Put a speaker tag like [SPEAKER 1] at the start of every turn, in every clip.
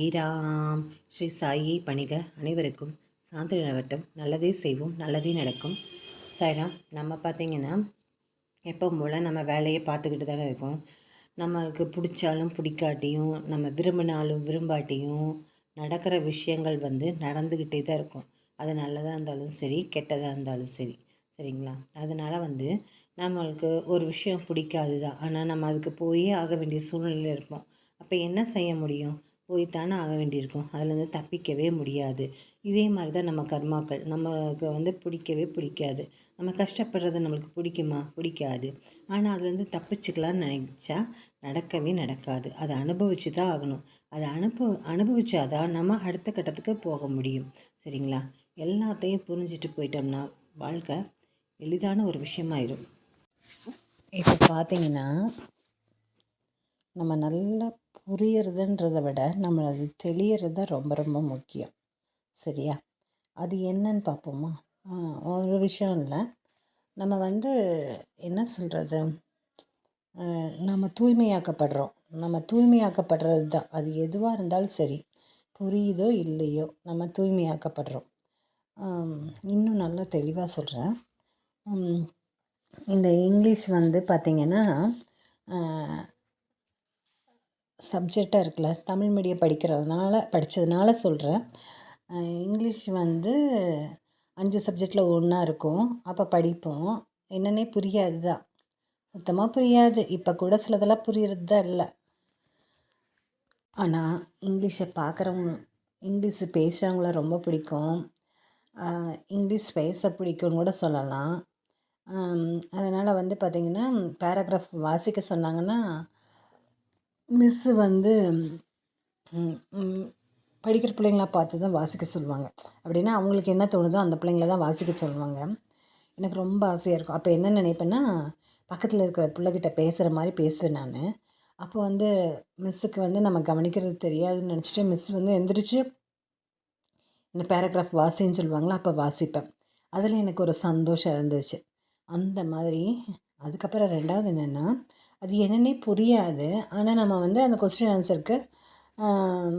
[SPEAKER 1] சாயிராம். ஸ்ரீ சாயியை பணிக அனைவருக்கும் சாந்தி நிலவட்டும் நல்லதே செய்வோம் நல்லதே நடக்கும். சாயிராம் நம்ம பார்த்திங்கன்னா எப்போ போல் நம்ம வேலையை பார்த்துக்கிட்டு தானே இருக்கோம். நம்மளுக்கு பிடிச்சாலும் பிடிக்காட்டியும் நம்ம விரும்பினாலும் விரும்பாட்டியும் நடக்கிற விஷயங்கள் வந்து நடந்துக்கிட்டே தான் இருக்கும். அது நல்லதாக இருந்தாலும் சரி கெட்டதாக இருந்தாலும் சரி. சரிங்களா? அதனால் வந்து நம்மளுக்கு ஒரு விஷயம் பிடிக்காது தான் ஆனால் நம்ம அதுக்கு போயே ஆக வேண்டிய சூழ்நிலையில் இருப்போம். அப்போ என்ன செய்ய முடியும்? போய்த்தானே ஆக வேண்டியிருக்கும். அதுலேருந்து தப்பிக்கவே முடியாது. இதே மாதிரி தான் நம்ம கர்மாக்கள். நம்மளுக்கு வந்து பிடிக்கவே பிடிக்காது. நம்ம கஷ்டப்படுறது நம்மளுக்கு பிடிக்குமா? பிடிக்காது. ஆனால் அதுலேருந்து தப்பிச்சுக்கலான்னு நினச்சா நடக்கவே நடக்காது. அதை அனுபவிச்சு தான் ஆகணும். அதை அனுபவ அனுபவிச்சாதான் நம்ம அடுத்த கட்டத்துக்கு போக முடியும். சரிங்களா? எல்லாத்தையும் புரிஞ்சுட்டு போயிட்டோம்னா வாழ்க்கை எளிதான ஒரு விஷயமாயிரும். இப்போ பார்த்தீங்கன்னா நம்ம நல்லா புரியறதுன்றதை விட நம்ம அது தெளியறது தான் ரொம்ப ரொம்ப முக்கியம். சரியா? அது என்னன்னு பார்ப்போமா ஒரு விஷயம் இல்லை. நம்ம வந்து என்ன சொல்கிறது நம்ம தூய்மையாக்கப்படுறோம். நம்ம தூய்மையாக்கப்படுறது தான் அது எதுவாக இருந்தாலும் சரி புரியுதோ இல்லையோ நம்ம தூய்மையாக்கப்படுறோம். இன்னும் நல்லா தெளிவாக சொல்கிறேன் இந்த இங்கிலீஷ் வந்து பார்த்திங்கன்னா சப்ஜெக்டாக இருக்குல்ல தமிழ் மீடியம் படிக்கிறதுனால படித்ததுனால சொல்கிறேன் இங்கிலீஷ் வந்து அஞ்சு சப்ஜெக்டில் ஒன்றா இருக்கும். அப்போ படிப்போம். என்னன்னே புரியாது தான். சுத்தமாக புரியாது. இப்போ கூட சிலதெல்லாம் புரியுறது தான் இல்லை. ஆனால் இங்கிலீஷை பார்க்குறவங்க இங்கிலீஷு பேசுகிறவங்கள ரொம்ப பிடிக்கும். இங்கிலீஷ் பேச பிடிக்கும்னு கூட சொல்லலாம். அதனால் வந்து பார்த்திங்கன்னா பேராகிராஃப் வாசிக்க சொன்னாங்கன்னா மிஸ்ஸு வந்து படிக்கிற பிள்ளைங்களாம் பார்த்து தான் வாசிக்க சொல்லுவாங்க. அப்படின்னா அவங்களுக்கு என்ன தோணுதோ அந்த பிள்ளைங்கள தான் வாசிக்க சொல்லுவாங்க. எனக்கு ரொம்ப ஆசையாக இருக்கும். அப்போ என்ன நினைப்பேன்னா பக்கத்தில் இருக்கிற பிள்ளைகிட்ட பேசுகிற மாதிரி பேசுவேன் நான். அப்போ வந்து மிஸ்ஸுக்கு வந்து நம்ம கவனிக்கிறது தெரியாதுன்னு நினச்சிட்டு மிஸ் வந்து எந்திரிச்சு இந்த பேராகிராஃப் வாசின்னு சொல்லுவாங்களா அப்போ வாசிப்பேன். அதில் எனக்கு ஒரு சந்தோஷம் இருந்துச்சு. அந்த மாதிரி அதுக்கப்புறம் ரெண்டாவது என்னென்னா அது என்னன்னே புரியாது. ஆனால் நம்ம வந்து அந்த கொஸ்டின் ஆன்சருக்கு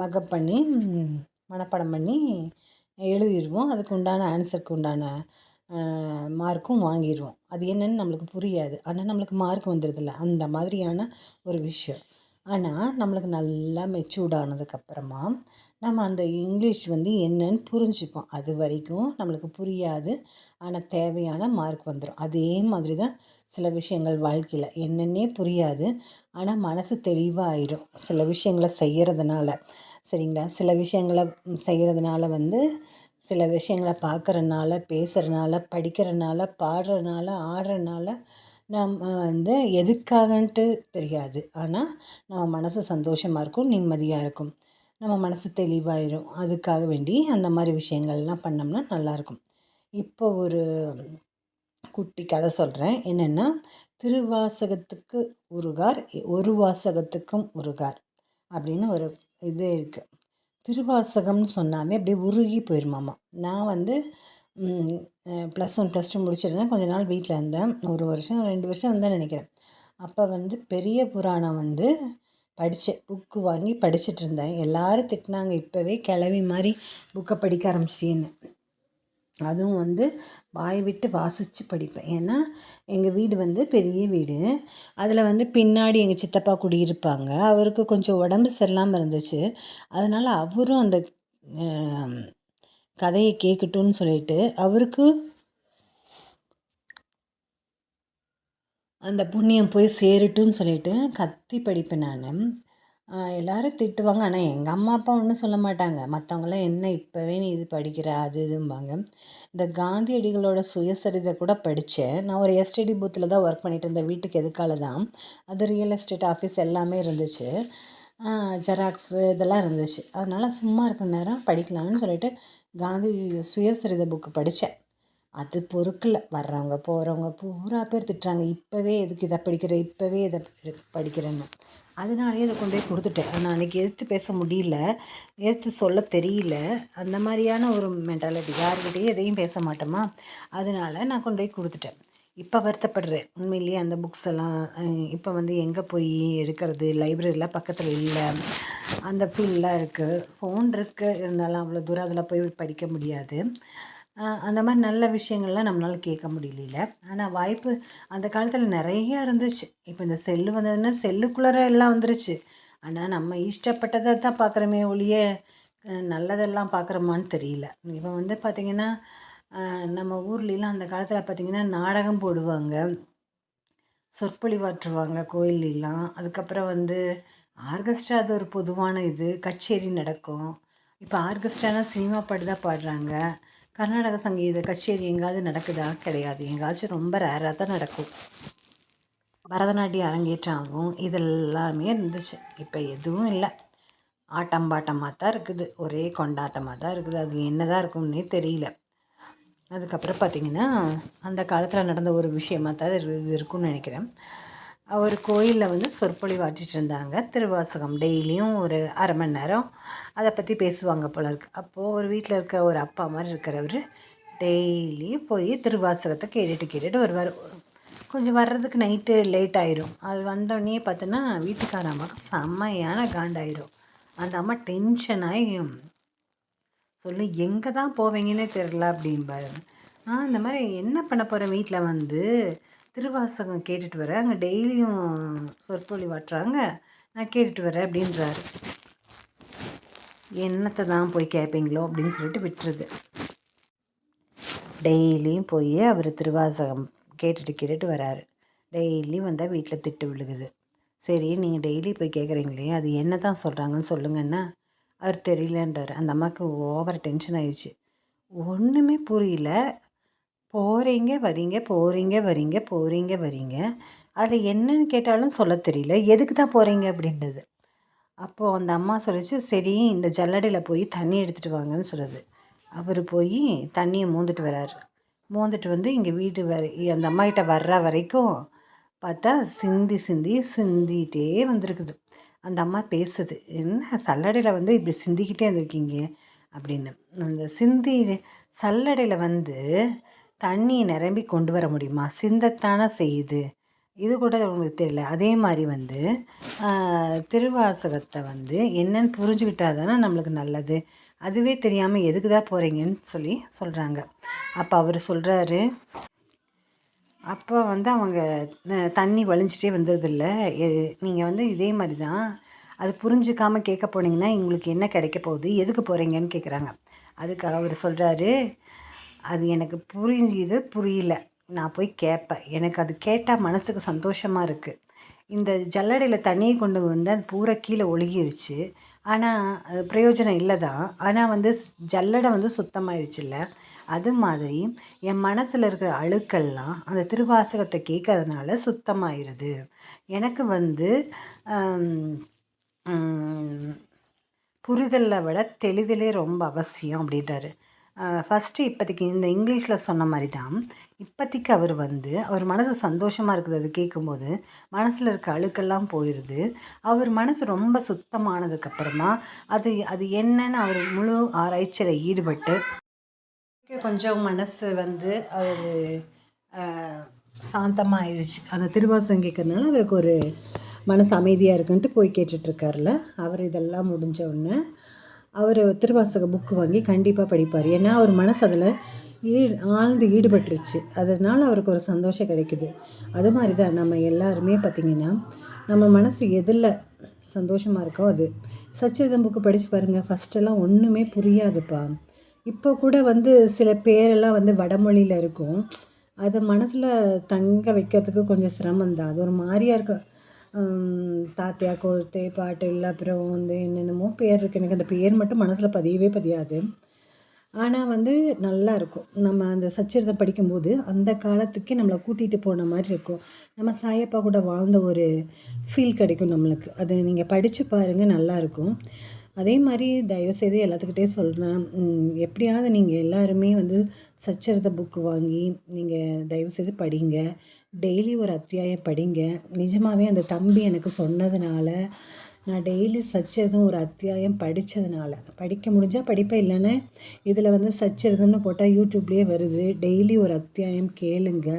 [SPEAKER 1] மக்கப் பண்ணி மனப்பாடம் பண்ணி எழுதிடுவோம் அதுக்கு உண்டான ஆன்சருக்கு உண்டான மார்க்கும் வாங்கிடுவோம் அது என்னன்னு நம்மளுக்கு புரியாது. ஆனால் நம்மளுக்கு மார்க் வந்துடுதில்ல அந்த மாதிரியான ஒரு விஷயம். ஆனால் நம்மளுக்கு நல்லா மெச்சூர்ட் ஆனதுக்கப்புறமா நம்ம அந்த இங்கிலீஷ் வந்து என்னன்னு புரிஞ்சுப்போம். அது வரைக்கும் நம்மளுக்கு புரியாது. ஆனால் தேவையான மார்க் வந்துடும் அதே மாதிரி தான் சில விஷயங்கள் வாழ்க்கையில். என்னென்னே புரியாது. ஆனால் மனசு தெளிவாக சில விஷயங்களை செய்கிறதுனால சரிங்களா? சில விஷயங்களை செய்கிறதுனால வந்து சில விஷயங்களை பார்க்குறனால பேசுகிறனால படிக்கிறனால பாடுறனால ஆடுறனால நம்ம வந்து எதுக்காகன்ட்டு தெரியாது. ஆனால் நம்ம மனசு சந்தோஷமாக இருக்கும் நிம்மதியாக இருக்கும். நம்ம மனசு தெளிவாயிரும். அதுக்காக வேண்டி அந்த மாதிரி விஷயங்கள்லாம் பண்ணோம்னா நல்லாயிருக்கும். இப்போ ஒரு குட்டி கதை சொல்கிறேன் என்னென்னா திருவாசகத்துக்கு உருகார் ஒரு வாசகத்துக்கும் உருகார் அப்படின்னு ஒரு இது இருக்குது திருவாசகம்னு சொன்னாவே அப்படியே உருகி போயிருமாமா. நான் வந்து ப்ளஸ் ஒன் ப்ளஸ் டூ முடிச்சிருந்தேன் கொஞ்ச நாள் வீட்டில் இருந்தேன். ஒரு வருஷம் ரெண்டு வருஷம் இருந்தேன் நினைக்கிறேன். அப்போ வந்து பெரிய புராணம் வந்து படித்தேன் புக்கு வாங்கி படிச்சுட்டு இருந்தேன் எல்லோரும் திட்டினாங்க இப்போவே கிளவி மாதிரி புக்கை படிக்க ஆரம்பிச்சின்னு அதுவும் வந்து வாய் விட்டு வாசித்து படிப்பேன். ஏன்னா எங்கள் வீடு வந்து பெரிய வீடு. அதில் வந்து பின்னாடி எங்கள் சித்தப்பா குடியிருப்பாங்க. அவருக்கு கொஞ்சம் உடம்பு சரியில்லாமல் இருந்துச்சு. அதனால் அவரும் அந்த கதையை கேட்கட்டும்னு சொல்லிட்டு அவருக்கு அந்த புண்ணியம் போய் சேரட்டும்னு சொல்லிட்டு கத்தி படிப்பேன் நான். எல்லோரும் திட்டுவாங்க. ஆனால் எங்கள் அம்மா அப்பா ஒன்றும் சொல்ல மாட்டாங்க. மற்றவங்களாம் என்ன இப்போவே நீ இது படிக்கிற? அது இதும்பாங்க. இந்த காந்தியடிகளோட சுயசரிதை கூட படித்தேன் நான் ஒரு எஸ்டிடி பூத்தில் தான் ஒர்க் பண்ணிட்டு இருந்தேன். வீட்டுக்கு எதுக்கால தான். அது ரியல் எஸ்டேட் ஆஃபீஸ் எல்லாமே இருந்துச்சு. ஜெராக்ஸு இதெல்லாம் இருந்துச்சு. அதனால் சும்மா இருக்கிற நேரம் படிக்கலாம்னு சொல்லிட்டு காந்தி சுயசரிதை புக்கு படித்தேன் அது பொறுக்கில். வர்றவங்க போகிறவங்க பூரா பேர் திட்டுறாங்க. இப்போவே எதுக்கு இதை படிக்கிற? இப்போவே இதை படிக்கிறேன்னு. அதனாலேயே இதை கொண்டு போய் கொடுத்துட்டேன். நான் அன்றைக்கி எதிர்த்து பேச முடியல. எதிர்த்து சொல்ல தெரியல. அந்த மாதிரியான ஒரு மென்டாலிட்டி யாருக்கிட்டேயும் எதையும் பேச மாட்டோமா? அதனால் நான் கொண்டு போய் கொடுத்துட்டேன். இப்போ வருத்தப்படுறேன். உண்மையிலேயே அந்த புக்ஸ் எல்லாம் இப்போ வந்து எங்கே போய் எடுக்கிறது? லைப்ரரியில் பக்கத்தில் இல்லை. அந்த ஃபீல்லாம் இருக்குது ஃபோன் இருக்குது இருந்தாலும் அவ்வளோ தூரம் அதில் போய் படிக்க முடியாது. அந்த மாதிரி நல்ல விஷயங்கள்லாம் நம்மளால் கேட்க முடியல ஆனால் வாய்ப்பு அந்த காலத்தில் நிறையா இருந்துச்சு. இப்போ இந்த செல்லு வந்ததுன்னா செல்லுக்குள்ளார எல்லாம் வந்துருச்சு. ஆனால் நம்ம இஷ்டப்பட்டதை தான் பார்க்குறோமே ஒழிய நல்லதெல்லாம் பார்க்குறோமான்னு தெரியல. இப்போ வந்து பார்த்திங்கன்னா நம்ம ஊர்லலாம் அந்த காலத்தில் பார்த்திங்கன்னா நாடகம் போடுவாங்க. சொற்பொழிவாற்றுவாங்க கோயிலெலாம் அதுக்கப்புறம் வந்து ஆர்கெஸ்ட்ரா அது ஒரு பொதுவான இது. கச்சேரி நடக்கும். இப்போ ஆர்கெஸ்ட்ரானா சினிமா பாட்டு தான் பாடுறாங்க. கர்நாடக சங்கீத கச்சேரி எங்காவது நடக்குதா? கிடையாது. எங்காச்சும் ரொம்ப ரேராக தான் நடக்கும். பரதநாட்டியம் அரங்கேற்றம் இதெல்லாமே இருந்துச்சு. இப்போ எதுவும் இல்லை. ஆட்டம் பாட்டமாக தான் இருக்குது. ஒரே கொண்டாட்டமாக தான் இருக்குது. அதில் என்ன தான் இருக்கும்னே தெரியல. அதுக்கப்புறம் பார்த்திங்கன்னா அந்த காலத்தில் நடந்த ஒரு விஷயமாக தான் இது இருக்கும்னு நினைக்கிறேன். ஒரு கோயிலில் வந்து சொற்பொழிவு ஆற்றிட்டு இருந்தாங்க. திருவாசகம் டெய்லியும் ஒரு அரை மணி நேரம் அதை பற்றி பேசுவாங்க போல இருக்கு. அப்போது ஒரு வீட்டில் இருக்க ஒரு அப்பா மாதிரி இருக்கிறவர் டெய்லி போய் திருவாசகத்தை கேட்டுட்டு கேட்டுட்டு வருவார். கொஞ்சம் வர்றதுக்கு நைட்டு லேட் ஆயிரும். அது வந்தோடனே பார்த்தோன்னா வீட்டுக்கார அம்மாவுக்கு செம்மையான காண்டாயிரும். அந்த அம்மா டென்ஷன் ஆகி சொல்லு எங்கே தான் போவீங்கன்னே தெரில அப்படிம்பாரு. ஆ இந்த மாதிரி என்ன பண்ண போகிறேன் வீட்டில் வந்து திருவாசகம் கேட்டுட்டு வரேன். அங்கே டெய்லியும் சொற்பொழி வாட்டுறாங்க. நான் கேட்டுட்டு வரேன் அப்படின்றாரு. என்னத்தை தான் போய் கேட்பீங்களோ அப்படின்னு சொல்லிட்டு விட்டுருது. டெய்லியும் போய் அவர் திருவாசகம் கேட்டுட்டு கேட்டுட்டு வராரு. டெய்லியும் வந்தால் வீட்டில் திட்டு விழுகுது. சரி நீங்கள் டெய்லி போய் கேட்குறீங்களே அது என்ன தான் சொல்கிறாங்கன்னு சொல்லுங்கன்னா அவர் தெரியலன்றார். அந்த அம்மாவுக்கு ஓவர் டென்ஷன் ஆயிடுச்சு. ஒன்றுமே புரியல. போகிறீங்க வரீங்க போகிறீங்க வரீங்க போகிறீங்க வரீங்க. அது என்னன்னு கேட்டாலும் சொல்ல தெரியல. எதுக்கு தான் போகிறீங்க அப்படின்றது. அப்போது அந்த அம்மா சொல்லிச்சு சரி இந்த ஜல்லடையில் போய் தண்ணி எடுத்துகிட்டு வாங்கன்னு சொல்லுது அவர் போய் தண்ணியை மூந்துட்டு வராரு. மூந்துட்டு வந்து இங்கே வீட்டு வர அந்த அம்மாக்கிட்ட வர்ற வரைக்கும் பார்த்தா சிந்தி சிந்தி சிந்திகிட்டே வந்திருக்குது. அந்த அம்மா பேசுது என்ன சல்லடையில் வந்து இப்படி சிந்திக்கிட்டே வந்திருக்கீங்க? அப்படின்னு. அந்த சிந்தி சல்லடையில் வந்து தண்ணியை நிரம்பி கொண்டு வர முடியுமா? சிந்தத்தானே செய்யுது இது கூட உங்களுக்கு தெரியல. அதே மாதிரி வந்து திருவாசகத்தை வந்து என்னன்னு புரிஞ்சுக்கிட்டால் தானே நம்மளுக்கு நல்லது. அதுவே தெரியாமல் எதுக்கு தான் போகிறீங்கன்னு சொல்லி சொல்கிறாங்க அப்போ அவர் சொல்கிறாரு அப்போ வந்து அவங்க தண்ணி வலிஞ்சிட்டே வந்ததில்ல. நீங்கள் வந்து இதே மாதிரி தான் அது புரிஞ்சுக்காமல் கேட்க போனீங்கன்னா உங்களுக்கு என்ன கிடைக்க போகுது? எதுக்கு போகிறீங்கன்னு கேட்குறாங்க. அதுக்காக அவர் சொல்கிறாரு அது எனக்கு புரிஞ்சுது புரியல. நான் போய் கேட்பேன் எனக்கு அது கேட்டால் மனசுக்கு சந்தோஷமாக இருக்குது இந்த ஜல்லடையில் தண்ணியை கொண்டு வந்து அது பூரா கீழே ஒழுகிருச்சு. ஆனால் அது பிரயோஜனம் இல்லை தான் ஆனால் வந்து ஜல்லடை வந்து சுத்தமாயிருச்சுல்ல? அது மாதிரி என் மனசில் இருக்கிற அழுக்கெல்லாம் அந்த திருவாசகத்தை கேட்கறதுனால சுத்தமாயிருது. எனக்கு வந்து புரிதலை விட தெளிதலே ரொம்ப அவசியம் அப்படின்றாரு. ஃபஸ்ட்டு இப்போதைக்கு இந்த இங்கிலீஷில் சொன்ன மாதிரி தான் இப்போதைக்கு அவர் வந்து அவர் மனசு சந்தோஷமாக இருக்குது அது கேட்கும்போது மனசில் இருக்க அழுக்கெல்லாம் போயிடுது அவர் மனசு ரொம்ப சுத்தமானதுக்கப்புறமா அது அது என்னன்னு அவர் முழு ஆராய்ச்சியில் ஈடுபட்டு கொஞ்சம் மனசு வந்து அவர் சாந்தமாக ஆயிடுச்சு அந்த திருவாசம் கேட்கறதுனால அவருக்கு ஒரு மனசு அமைதியாக இருக்குன்ட்டு போய் கேட்டுட்ருக்காருல அவர் இதெல்லாம் முடிஞ்ச உடனே அவர் திருவாசக புக்கு வாங்கி கண்டிப்பாக படிப்பார். ஏன்னா அவர் மனசு அதில் ஈ ஆழ்ந்து ஈடுபட்டுருச்சு. அதனால் அவருக்கு ஒரு சந்தோஷம் கிடைக்குது. அது மாதிரி தான் நம்ம எல்லாருமே பார்த்திங்கன்னா நம்ம மனசு எதில் சந்தோஷமாக இருக்கோ அது. சச்சிரிதம் புக்கு படித்து பாருங்கள் ஃபஸ்ட்டெல்லாம் ஒன்றுமே புரியாதுப்பா. இப்போ கூட வந்து சில பேரெல்லாம் வந்து வடமொழியில் இருக்கும். அதை மனசில் தங்க வைக்கிறதுக்கு கொஞ்சம் சிரமம் தான் அது ஒரு மாதிரியாக இருக்கும் தாத்தியா கோர்த்தே பாட்டில் அப்புறம் வந்து என்னென்னமோ பேர் இருக்குது எனக்கு அந்த பேர் மட்டும் மனசில் பதியவே பதியாது. ஆனால் வந்து நல்லா இருக்கும். நம்ம அந்த சச்சரிதம் படிக்கும்போது அந்த காலத்துக்கே நம்மளை கூட்டிகிட்டு போன மாதிரி இருக்கும். நம்ம சாயப்பா கூட வாழ்ந்த ஒரு ஃபீல் கிடைக்கும் நம்மளுக்கு. அது நீங்கள் படித்து பாருங்கள் நல்லாயிருக்கும் அதே மாதிரி தயவுசெய்து எல்லாத்துக்கிட்டே சொல்கிறேன் எப்படியாவது நீங்கள் எல்லாருமே வந்து சச்சரித புக்கு வாங்கி நீங்கள் தயவுசெய்து படிங்க. டெய்லி ஒரு அத்தியாயம் படிங்க. நிஜமாகவே அந்த தம்பி எனக்கு சொன்னதுனால நான் டெய்லி சச்சரிதம் ஒரு அத்தியாயம் படித்ததுனால படிக்க முடிஞ்சால் படிப்பேன் இல்லைன்னா இதில் வந்து சச்சரிதம்னு போட்டால் யூடியூப்லேயே வருது. டெய்லி ஒரு அத்தியாயம் கேளுங்க.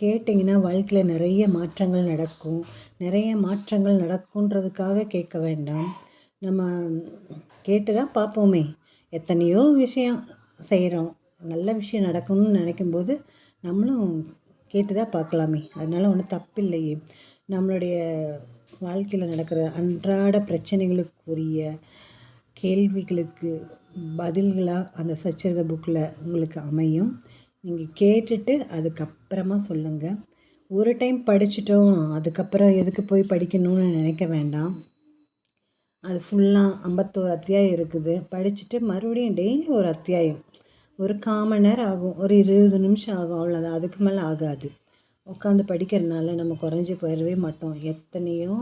[SPEAKER 1] கேட்டிங்கன்னா வாழ்க்கையில் நிறைய மாற்றங்கள் நடக்கும். நிறைய மாற்றங்கள் நடக்குன்றதுக்காக கேட்க வேண்டாம். நம்ம கேட்டு தான் பார்ப்போமே. எத்தனையோ விஷயம் செய்கிறோம். நல்ல விஷயம் நடக்கணும்னு நினைக்கும்போது நம்மளும் கேட்டு தான் பார்க்கலாமே. அதனால ஒன்றும் தப்பில்லையே. நம்மளுடைய வாழ்க்கையில் நடக்கிற அன்றாட பிரச்சனைகளுக்குரிய கேள்விகளுக்கு பதில்களாக அந்த சச்சரித புக்கில் உங்களுக்கு அமையும். நீங்கள் கேட்டுட்டு அதுக்கப்புறமா சொல்லுங்கள் ஒரு டைம் படிச்சிட்டோம் அதுக்கப்புறம் எதுக்கு போய் படிக்கணும்னு நினைக்க வேண்டாம். அது ஃபுல்லாக ஐம்பத்தோரு அத்தியாயம் இருக்குது. படிச்சுட்டு மறுபடியும் டெய்லி ஒரு அத்தியாயம். ஒரு காமன் நேரம் ஆகும். ஒரு இருபது நிமிஷம் ஆகும். அவ்வளோதான் அதுக்கு மேலே ஆகாது. உட்காந்து படிக்கிறனால நம்ம குறைஞ்சி போயிடவே மாட்டோம். எத்தனையோ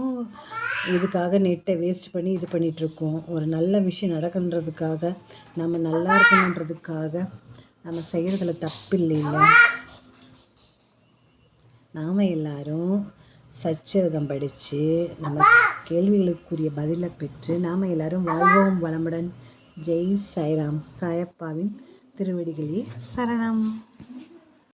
[SPEAKER 1] இதுக்காக நெட்டை வேஸ்ட் பண்ணி இது பண்ணிகிட்ருக்கோம் ஒரு நல்ல விஷயம் நடக்குன்றதுக்காக நம்ம நல்லா இருக்கணுன்றதுக்காக நம்ம செய்கிறதுல தப்பு இல்லை நாம் எல்லாரும் சச்சரிதம் படித்து நம்ம கேள்விகளுக்குரிய பதிலை பெற்று நாம் எல்லாரும் வாழ்வோம் வளமுடன். ஜெய் சாய்ராம். சாயப்பாவின் திருவடிகளே சரணம்.